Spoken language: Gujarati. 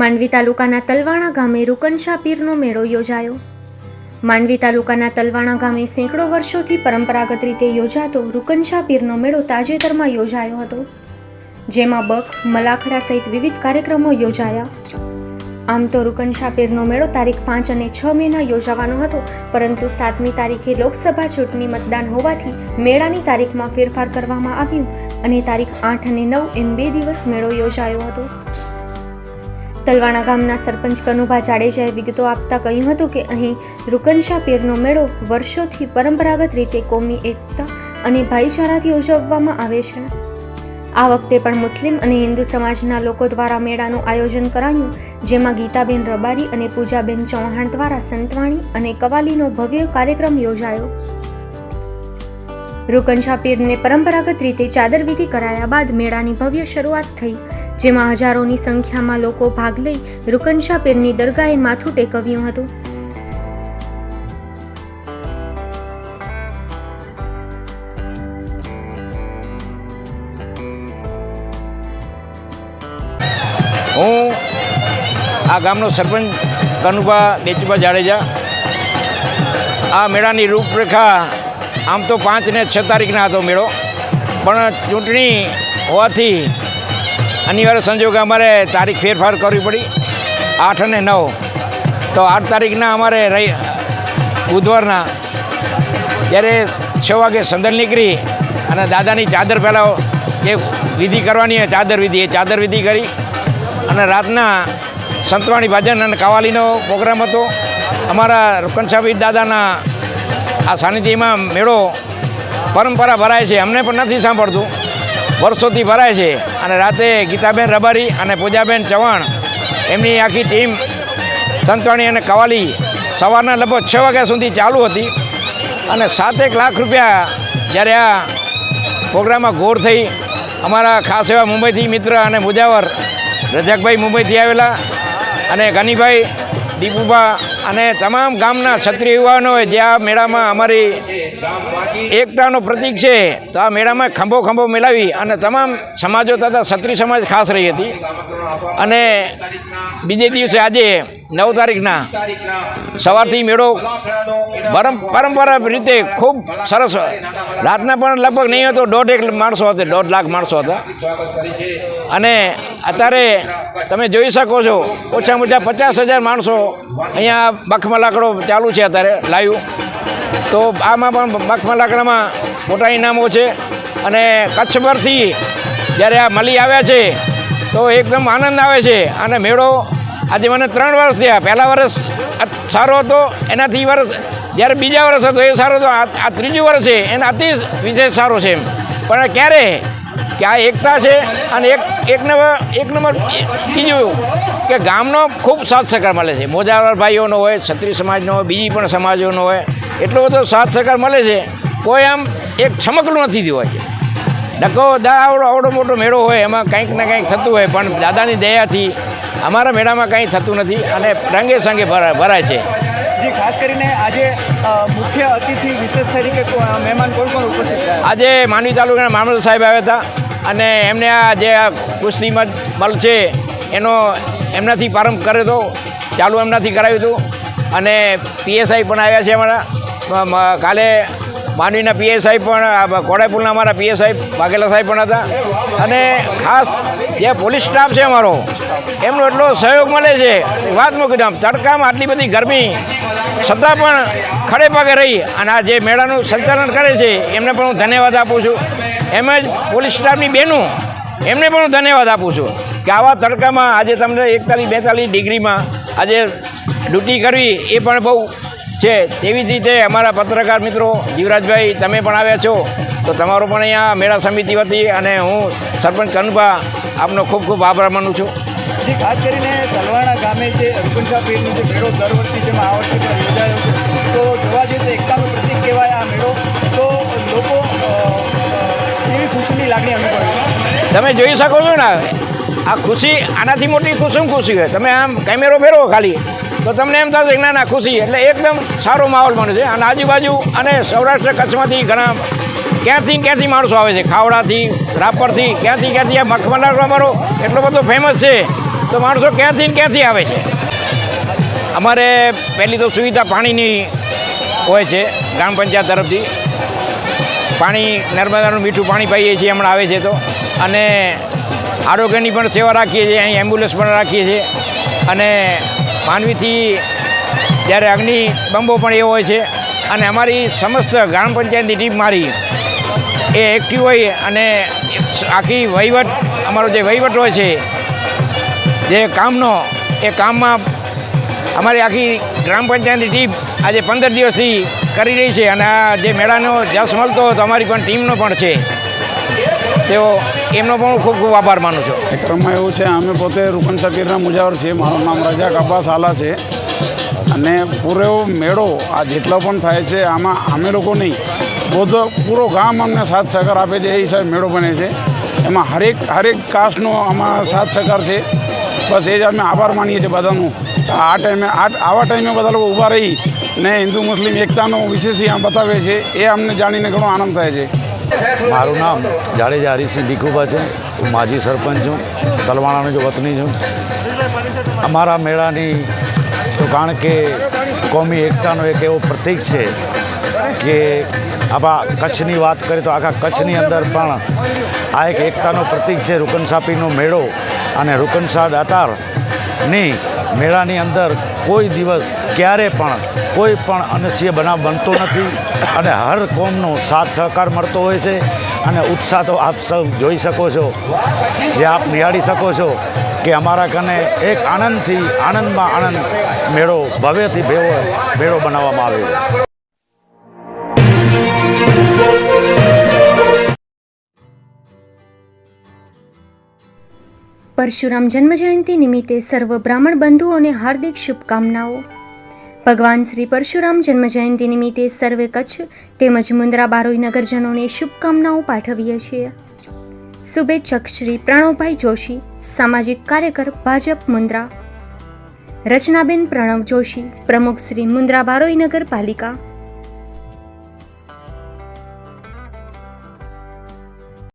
માંડવી તાલુકાના તલવાણા ગામે રૂકનશા પીરનો મેળો યોજાયો. માંડવી તાલુકાના તલવાણા ગામે સેંકડો વર્ષોથી પરંપરાગત રીતે યોજાતો રૂકનશા પીરનો મેળો તાજેતરમાં યોજાયો હતો. જેમાં બક, મલાખડા સહિત વિવિધ કાર્યક્રમો યોજાયા. આમ તો રૂકનશા પીરનો મેળો તારીખ પાંચ અને છ મેના યોજાવાનો હતો, પરંતુ સાતમી તારીખે લોકસભા ચૂંટણી મતદાન હોવાથી મેળાની તારીખમાં ફેરફાર કરવામાં આવ્યું અને તારીખ આઠ અને નવ એમ બે દિવસ મેળો યોજાયો હતો. તલવાણા ગામના સરપંચ કનુભા જાડેજાએ વિગતો આપતા કહ્યું હતું કે અહીં રૂકનશા પીરનો મેળો વર્ષોથી પરંપરાગત રીતે કોમી એકતા અને ભાઈચારાથી ઉજવવામાં આવે છે. આ વખતે પણ મુસ્લિમ અને હિન્દુ સમાજના લોકો દ્વારા મેળાનું આયોજન કરાયું, જેમાં ગીતાબેન રબારી અને પૂજાબેન ચૌહાણ દ્વારા સંતવાણી અને કવાલીનો ભવ્ય કાર્યક્રમ યોજાયો. રૂકનશા પીરને પરંપરાગત રીતે ચાદરવિધિ કરાયા બાદ મેળાની ભવ્ય શરૂઆત થઈ. જેમાં હજારોની સંખ્યામાં લોકો ભાગ લઈ રૂકનશા પીરની દરગાહે માથું ટેકવ્યું હતું. હું આ ગામનો સરપંચ કનુભા બેચુભા જાડેજા. આ મેળાની રૂપરેખા આમ તો પાંચ ને છ તારીખના હતો મેળો, પણ ચૂંટણી હોવાથી અનિવાર્ય સંજોગે અમારે તારીખ ફેરફાર કરવી પડી, આઠ અને નવ. તો આઠ તારીખના અમારે રહી બુધવારના ત્યારે છ વાગે સંદન નીકળી અને દાદાની ચાદર પહેલાં જે વિધિ કરવાની ચાદર વિધિ, એ ચાદર વિધિ કરી અને રાતના સંતવાણી ભજન અને કવાલીનો પ્રોગ્રામ હતો. અમારા રૂકનશાહી દાદાના આ સાનિધ્યમાં મેળો પરંપરા ભરાય છે, અમને પણ નથી સાંભળતું. વર્ષોથી ભરાય છે. અને રાતે ગીતાબેન રબારી અને પૂજાબેન ચૌહાણ એમની આખી ટીમ સંતવાણી અને કવાલી સવારના લગભગ છ વાગ્યા સુધી ચાલુ હતી. અને સાતેક લાખ રૂપિયા જ્યારે આ પ્રોગ્રામમાં ગોળ થઈ, અમારા ખાસ એવા મુંબઈથી મિત્ર અને મુજાવર રજાકભાઈ મુંબઈથી આવેલા અને ગનીભાઈ દીપુભા અને તમામ ગામના ક્ષત્રિય યુવાનોએ જે આ મેળામાં અમારી એકતાનો પ્રતીક છે, તો આ મેળામાં ખંભો ખંભો મેળાવી અને તમામ સમાજો તથા ક્ષત્રિય સમાજ ખાસ રહી હતી. અને બીજે દિવસે આજે નવ તારીખના સવારથી મેળો પરંપરા રીતે ખૂબ સરસ. રાતના પણ લગભગ નહીં હતો દોઢ એક માણસો હતા દોઢ લાખ માણસો હતા. અને અત્યારે તમે જોઈ શકો છો, ઓછામાં ઓછા પચાસ હજાર માણસો અહીંયા બખમાં લાકડો ચાલુ છે અત્યારે લાઈવ. તો આમાં પણ બખમાં લાકડામાં મોટા ઇનામો છે. અને કચ્છ જ્યારે આ મળી આવ્યા છે, તો એકદમ આનંદ આવે છે. અને મેળો આજે મને ત્રણ વર્ષ થયા. પહેલા વર્ષ સારો હતો, એનાથી વર્ષ, જ્યારે બીજા વર્ષ હતો એ સારો હતો, આ આ ત્રીજું વર્ષ છે, એના અતિ વિશેષ સારો છે એમ. પણ ક્યારે? કે આ એકતા છે અને એક એક નંબર એક નંબર બીજું કે ગામનો ખૂબ સાથ સહકાર મળે છે. મોજાવાળા ભાઈઓનો હોય, ક્ષત્રિય સમાજનો હોય, બીજી પણ સમાજોનો હોય, એટલો બધો સાથ સહકાર મળે છે. કોઈ આમ એક છમકલું નથી થયું હોય ડકો દા આવડો આવડો મોટો મેળો હોય, એમાં કંઈક ને કંઈક થતું હોય, પણ દાદાની દયાથી અમારા મેળામાં કંઈ થતું નથી અને રંગે સંગે ભરા ભરાય છે. જી ખાસ કરીને આજે મુખ્ય અતિથિ વિશેષ તરીકે મહેમાન કોણ કોણ ઉપસ્થિત આજે માંડવી તાલુકાના મામલત સાહેબ આવ્યા હતા અને એમને આ જે આ કુસ્તીમાં બલ છે એનો એમનાથી પ્રારંભ કર્યો હતો ચાલુ એમનાથી કરાવ્યું હતું અને પીએસઆઈ પણ આવ્યા છે અમારા. કાલે માંડવીના પીએસઆઈ પણ કોડાયપુલના અમારા પીએસઆઈ વાઘેલા સાહેબ પણ હતા. અને ખાસ જે પોલીસ સ્ટાફ છે અમારો, એમનો એટલો સહયોગ મળે છે. વાત મૂકી દઉં તડકામાં આટલી બધી ગરમી, છતાં પણ ખડે પગે રહી અને આ જે મેળાનું સંચાલન કરે છે, એમને પણ હું ધન્યવાદ આપું છું. એમ જ પોલીસ સ્ટાફની બહેનો, એમને પણ હું ધન્યવાદ આપું છું કે આવા તડકામાં આજે તમને એકતાલીસ બેતાલીસ ડિગ્રીમાં આજે ડ્યુટી કરવી એ પણ બહુ છે તેવી જ રીતે અમારા પત્રકાર મિત્રો જીવરાજભાઈ તમે પણ આવ્યા છો. તો તમારો પણ અહીંયા મેળા સમિતિ વતી અને હું સરપંચ કનુભા આપનો ખૂબ ખૂબ આભાર માનું છું. જે ખાસ કરીને તલવાણા ગામે જે રૂકનશા પીરનો જે મેળો દર વર્ષે જેમાં આ વર્ષે પણ યોજાયો છે તો જોવા જઈએ તો એકતાનું પ્રતિક કહેવાય આ મેળો. તો લોકો અ, ખુશીની લાગણી અનુભવે તમે જોઈ શકો છો ને આ ખુશી આનાથી મોટી શું ખુશી હોય? તમે આમ કેમેરો ફેરવો ખાલી. તો તમને એમ થશે ના ના, ખુશી. એટલે એકદમ સારો માહોલ બને છે. અને આજુબાજુ અને સૌરાષ્ટ્ર કચ્છમાંથી ઘણા ક્યાંથી ક્યાંથી માણસો આવે છે? ખાવડાથી, રાપરથી, ક્યાંથી ક્યાંથી આ મખમલાનો અમારો એટલો બધો ફેમસ છે. તો માણસો ક્યાંથી ક્યાંથી આવે છે? અમારે પહેલી તો સુવિધા પાણીની હોય છે, ગ્રામ પંચાયત તરફથી. પાણી, નર્મદાનું મીઠું પાણી પાઈએ છીએ, હમણાં આવે છે તો. અને આરોગ્યની પણ સેવા રાખીએ છીએ, અહીં એમ્બ્યુલન્સ પણ રાખીએ છીએ. અને માંડવીથી જ્યારે અગ્નિ બંબો પણ એવો હોય છે અને અમારી સમસ્ત ગ્રામ પંચાયતની ટીમ મારી એ એક્ટિવ હોય અને આખી વહીવટ, અમારો જે વહીવટ હોય છે, જે કામનો, એ કામમાં અમારી આખી ગ્રામ પંચાયતની ટીમ આજે પંદર દિવસથી કરી રહી છે અને આ જે મેળાનો જસ મળતો હતો અમારી પણ ટીમનો પણ છે. તેઓ એમનો પણ ખૂબ ખૂબ આભાર માનું છું. કાર્યક્રમમાં એવું છે, અમે પોતે રૂકન શકીરના મુજાવર છીએ. મારું નામ રજાક અબ્બાસ આલા છે. અને પૂરો મેળો આ જેટલો પણ થાય છે, આમાં અમે લોકો નહીં, બધો પૂરો ગામ અમને સાથ સહકાર આપે છે, એ હિસાબે મેળો બને છે. એમાં હરેક હરેક કાસ્ટનો આમાં સાથ સહકાર છે. બસ એ જ અમે આભાર માનીએ છીએ બધાનું. આ ટાઈમે આવા ટાઈમે બધા લોકો ઊભા રહી ને હિન્દુ, મુસ્લિમ, એકતાનો વિશેષ આમ બતાવે છે, એ અમને જાણીને ઘણો આનંદ થાય છે. મારું નામ જાડેજા હરિસિંહ ભીખુભા છે. હું માજી સરપંચ છું. તલવાણાનો જો વતની છું. અમારા મેળાની તો કારણ કે કોમી એકતાનો એક એવો પ્રતીક છે કે આપણા કચ્છની વાત કરીએ તો આખા કચ્છની અંદર પણ આ એક એકતાનો પ્રતીક છે. રૂકનસાપીનો મેળો અને રૂકનસા દાતારની મેળાની અંદર કોઈ દિવસ ક્યારે પણ કોઈ પણ અનસ્ય બનાવ બનતો નથી અને હર કોમનો સાથ સહકાર મળતો હોય છે અને ઉત્સાહ તો આપ સૌ જોઈ શકો છો જે આપ નિહાળી શકો છો કે અમારા કને એક આનંદથી આનંદમાં આનંદ મેળો ભવ્યથી ભેવો મેળો બનાવવામાં આવે પરશુરામ જન્મજયંતિ નિમિત્તે સર્વ બ્રાહ્મણ બંધુઓને હાર્દિક શુભકામનાઓ. ભગવાન શ્રી પરશુરામ જન્મજયંતિ નિમિત્તે સર્વે કચ્છ તેમજ મુન્દ્રા બારોઈ નગરજનોને શુભકામનાઓ પાઠવીએ છીએ. શુભેચ્છક શ્રી પ્રણવભાઈ જોશી, સામાજિક કાર્યકર ભાજપ મુન્દ્રા. રચનાબેન પ્રણવ જોશી, પ્રમુખ શ્રી મુન્દ્રા બારોઈ નગરપાલિકા.